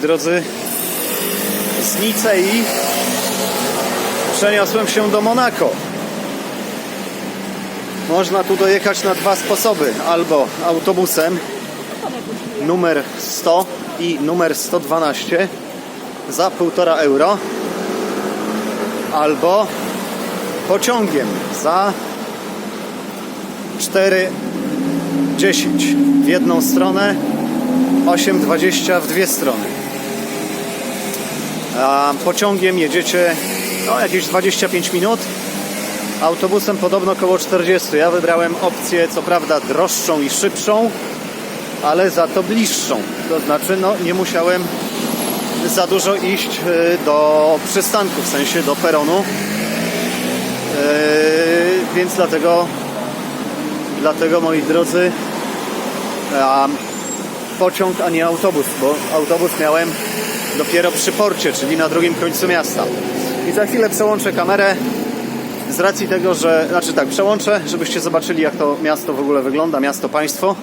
drodzy, z Nicei przeniosłem się do Monako. Można tu dojechać na dwa sposoby. Albo autobusem numer 100 i numer 112 za 1,5 euro. Albo pociągiem za 4,10 w jedną stronę, 8,20 w dwie strony. Pociągiem jedziecie no, jakieś 25 minut, autobusem podobno około 40. Ja wybrałem opcję, co prawda droższą i szybszą, ale za to bliższą. To znaczy, no, nie musiałem za dużo iść y, do przystanku, w sensie do peronu. Yy, więc dlatego, dlatego moi drodzy, pociąg, a nie autobus, bo autobus miałem dopiero przy porcie, czyli na drugim końcu miasta. I za chwilę przełączę kamerę z racji tego, że, znaczy tak, przełączę, żebyście zobaczyli jak to miasto w ogóle wygląda, miasto, państwo.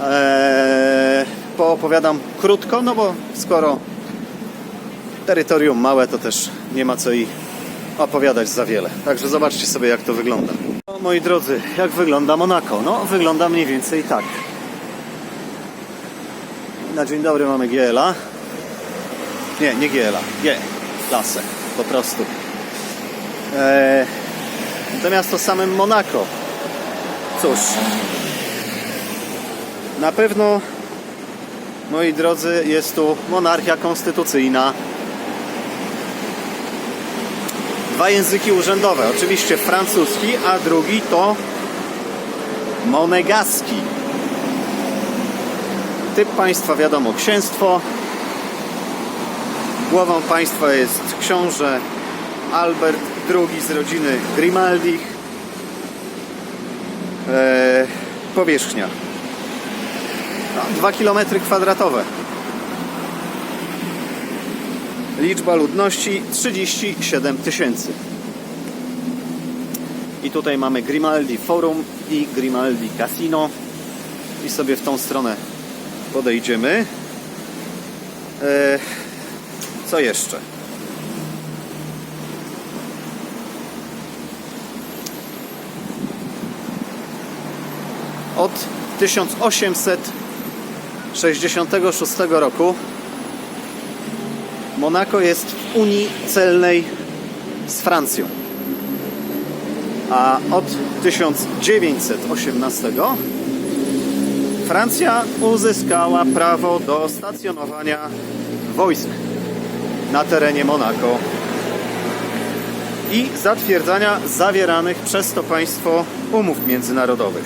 Eee, poopowiadam krótko, no bo skoro terytorium małe, to też nie ma co i opowiadać za wiele. Także zobaczcie sobie, jak to wygląda. No, moi drodzy, jak wygląda Monako? No, wygląda mniej więcej tak. Na dzień dobry mamy GLA. Nie, nie GLA. G. Klasę. Po prostu. Eee, natomiast to samym Monako. Cóż. Na pewno, moi drodzy, jest tu monarchia konstytucyjna. Dwa języki urzędowe. Oczywiście francuski, a drugi to monegaski. Typ państwa wiadomo księstwo. Głową państwa jest książę Albert II z rodziny Grimaldi. Eee, powierzchnia 2 km kwadratowe. Liczba ludności 37 tysięcy. I tutaj mamy Grimaldi Forum i Grimaldi Casino. I sobie w tą stronę podejdziemy. E, co jeszcze? Od 1866 roku Monako jest w Unii Celnej z Francją. A od 1918 Francja uzyskała prawo do stacjonowania wojsk na terenie Monako i zatwierdzania zawieranych przez to państwo umów międzynarodowych.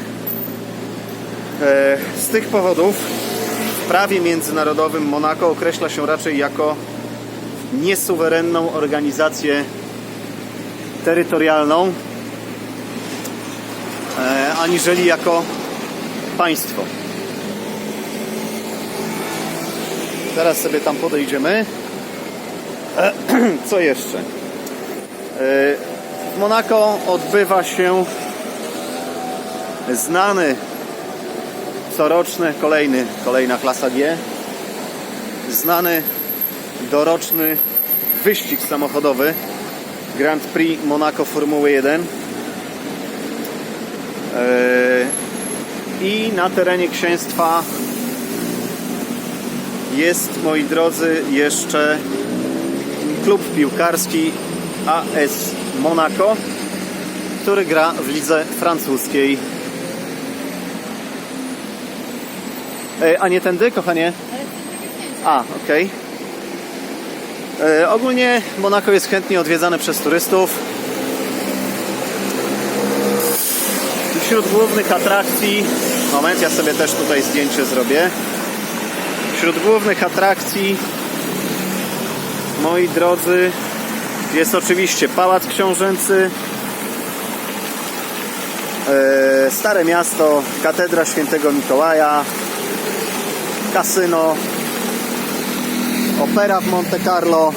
E, Z tych powodów w prawie międzynarodowym Monako określa się raczej jako niesuwerenną organizację terytorialną, e, aniżeli jako państwo. Teraz sobie tam podejdziemy. E, Co jeszcze? E, W Monako odbywa się znany coroczny, kolejny, kolejna klasa G, znany doroczny wyścig samochodowy Grand Prix Monaco Formuły 1 Eee, i na terenie księstwa jest, moi drodzy, jeszcze klub piłkarski AS Monaco, który gra w lidze francuskiej. E, A nie tędy, kochanie? A, okej. E, Ogólnie Monako jest chętnie odwiedzane przez turystów. Wśród głównych atrakcji, moment, ja sobie też tutaj zdjęcie zrobię. Wśród głównych atrakcji, moi drodzy, jest oczywiście Pałac Książęcy, e, Stare Miasto, Katedra Świętego Mikołaja, kasyno, opera w Monte Carlo,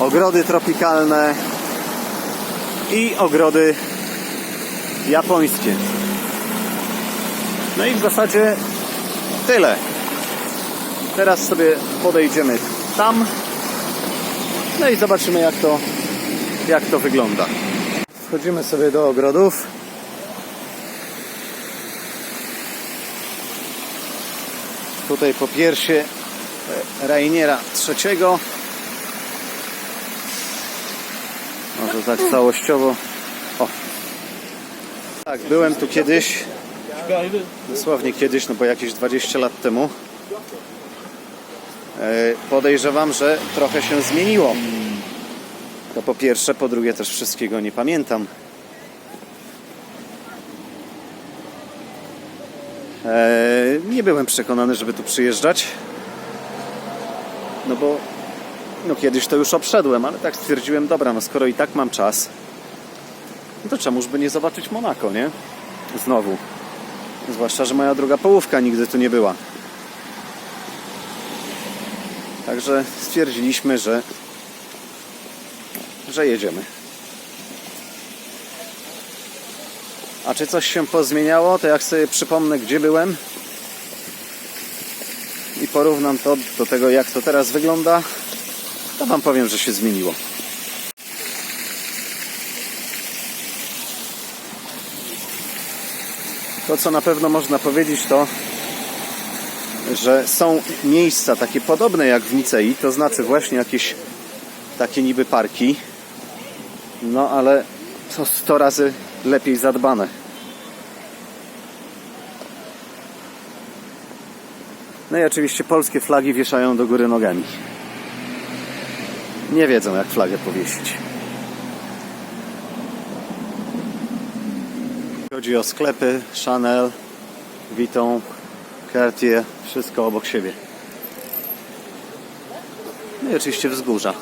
ogrody tropikalne i ogrody japońskie. No i w zasadzie tyle. Teraz sobie podejdziemy tam. No i zobaczymy jak to, jak to wygląda. Wchodzimy sobie do ogrodów. Tutaj po piersie e, Rainiera trzeciego. Może tak całościowo. O. Tak, byłem tu kiedyś. Dosłownie kiedyś, no bo jakieś 20 lat temu. E, Podejrzewam, że trochę się zmieniło. To po pierwsze, po drugie też wszystkiego nie pamiętam. E, Nie byłem przekonany, żeby tu przyjeżdżać. No bo no kiedyś to już obszedłem, ale tak stwierdziłem, dobra, no skoro i tak mam czas, no to czemuż by nie zobaczyć Monako, nie? Znowu. Zwłaszcza, że moja druga połówka nigdy tu nie była. Także stwierdziliśmy, że, że jedziemy. A czy coś się pozmieniało, to jak sobie przypomnę, gdzie byłem i porównam to do tego, jak to teraz wygląda, to Wam powiem, że się zmieniło. To, co na pewno można powiedzieć, to że są miejsca takie podobne jak w Nicei, to znaczy właśnie jakieś takie niby parki, no ale to 100 razy lepiej zadbane. No i oczywiście polskie flagi wieszają do góry nogami. Nie wiedzą jak flagę powiesić. Chodzi o sklepy Chanel, Vuitton, Cartier, wszystko obok siebie. No i oczywiście wzgórza.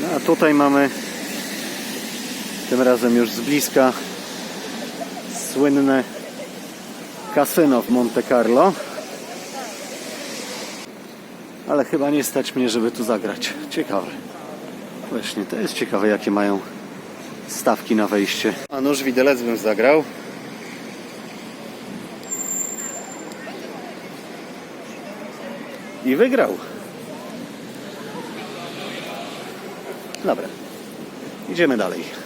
No a tutaj mamy tym razem już z bliska słynne kasyno w Monte Carlo. Ale chyba nie stać mnie, żeby tu zagrać. Ciekawe. Właśnie, to jest ciekawe, jakie mają stawki na wejście. A nóż widelec bym zagrał. I wygrał. Dobra. Idziemy dalej.